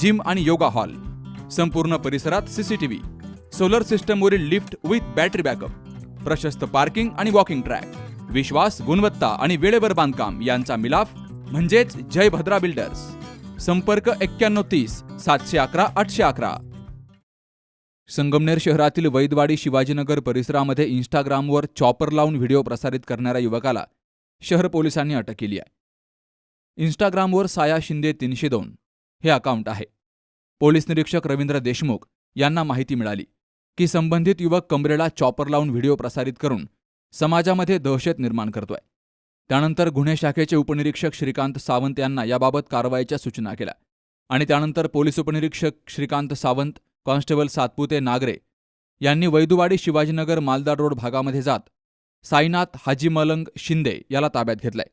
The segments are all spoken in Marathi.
जिम आणि योगा हॉल. संपूर्ण परिसरात सीसीटीव्ही सोलर सिस्टमवरील लिफ्ट विथ बॅटरी बॅकअप. प्रशस्त पार्किंग आणि वॉकिंग ट्रॅक. विश्वास गुणवत्ता आणि वेळेवर बांधकाम यांचा मिलाफ म्हणजेच जय भद्रा बिल्डर्स. संपर्क एक्क्याण्णव तीस सातशे अकरा आठशे अकरा. संगमनेर शहरातील वैदवाडी शिवाजीनगर परिसरामध्ये इंस्टाग्रामवर चॉपर लावून व्हिडिओ प्रसारित करणाऱ्या युवकाला शहर पोलिसांनी अटक केली आहे. इंस्टाग्रामवर साया शिंदे तीनशे दोन. हे अकाउंट आहे. पोलीस निरीक्षक रवींद्र देशमुख यांना माहिती मिळाली की संबंधित युवक कमरेला चॉपर लावून व्हिडिओ प्रसारित करून समाजामध्ये दहशत निर्माण करतोय. त्यानंतर गुन्हे शाखेचे उपनिरीक्षक श्रीकांत सावंत यांना याबाबत कारवाईच्या सूचना केल्या आणि त्यानंतर पोलीस उपनिरीक्षक श्रीकांत सावंत कॉन्स्टेबल सातपुते नागरे यांनी वैदुवाडी शिवाजीनगर मालदार रोड भागामध्ये जात साईनाथ हाजी मलंग शिंदे याला ताब्यात घेतलंय.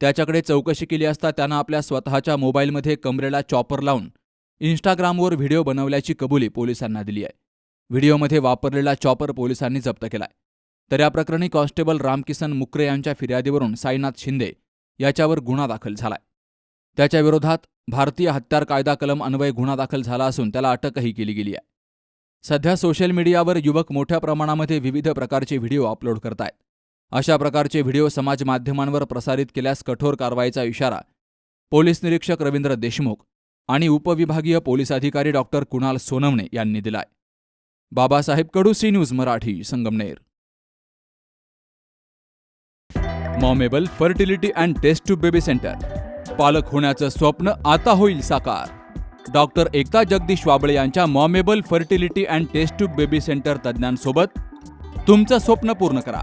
त्याच्याकडे चौकशी केली असता त्यानं आपल्या स्वतःच्या मोबाईलमध्ये कमरेला चॉपर लावून इंस्टाग्रामवर व्हिडिओ बनवल्याची कबुली पोलिसांना दिली आहे. व्हिडिओमध्ये वापरलेला चॉपर पोलिसांनी जप्त केलाय. तर या प्रकरणी कॉन्स्टेबल रामकिसन मुकरे यांच्या फिर्यादीवरून साईनाथ शिंदे याच्यावर गुन्हा दाखल झालाय. त्याच्या विरोधात भारतीय हत्यार कायदा कलम अन्वये गुन्हा दाखल झाला असून त्याला अटकही केली गेली आहे. सध्या सोशल मीडियावर युवक मोठ्या प्रमाणामध्ये विविध प्रकारचे व्हिडिओ अपलोड करतायत. अशा प्रकारचे व्हिडिओ समाज माध्यमांवर प्रसारित केल्यास कठोर कारवाईचा इशारा पोलीस निरीक्षक रवींद्र देशमुख आणि उपविभागीय पोलीस अधिकारी डॉक्टर कुणाल सोनवणे यांनी दिलाय. Babasaheb Kadu C news Marathi Sangamner. मॉमेबल fertility and test tube baby centre. पालक होण्याचं स्वप्न आता होईल साकार. डॉक्टर एकता जगदीश वाबळे यांच्या मॉमेबल fertility and test tube baby centre तज्ज्ञांसोबत तुमचं स्वप्न पूर्ण करा.